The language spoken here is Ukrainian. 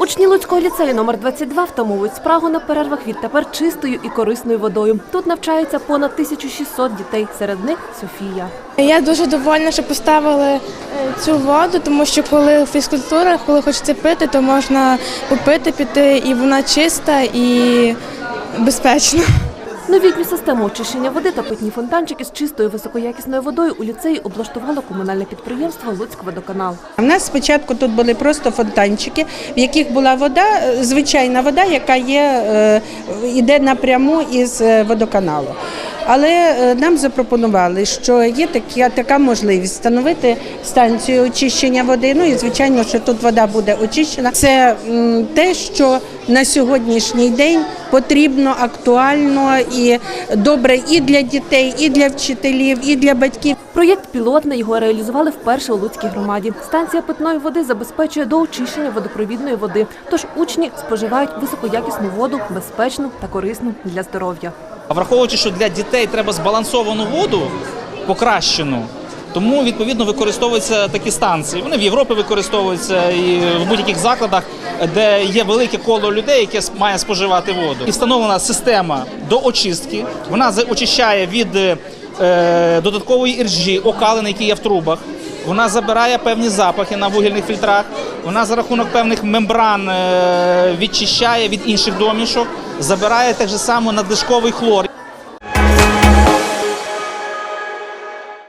Учні Луцького ліцею номер 22 втамовують спрагу на перервах відтепер чистою і корисною водою. Тут навчається понад 1600 дітей, серед них Софія. Я дуже довольна, що поставили е, цю воду, тому що коли фізкультура, коли хочеться пити, то можна попити, піти, і вона чиста і безпечна. Новітню систему очищення води та питні фонтанчики з чистою високоякісною водою у ліцеї облаштувало комунальне підприємство Луцькводоканал. У нас спочатку тут були просто фонтанчики, в яких була вода, е, звичайна вода, яка є, е, йде напряму із е, водоканалу. Але е, нам запропонували, що є така, така можливість встановити станцію очищення води. Ну і звичайно, що тут вода буде очищена. Це те, що на сьогоднішній день потрібно актуально і добре і для дітей, і для вчителів, і для батьків. Проєкт пілотний його реалізували вперше у Луцькій громаді. Станція питної води забезпечує до очищення водопровідної води. Тож учні споживають високоякісну воду, безпечну та корисну для здоров'я. А враховуючи, що для дітей треба збалансовану воду, покращену, тому відповідно використовуються такі станції. Вони в Європі використовуються і в будь-яких закладах, де є велике коло людей, яке має споживати воду. І встановлена система до очистки. Вона очищає від е, додаткової іржі, окалин, які є в трубах. Вона забирає певні запахи на вугільних фільтрах. Вона за рахунок певних мембран е, відчищає від інших домішок, забирає так само надлишковий хлор.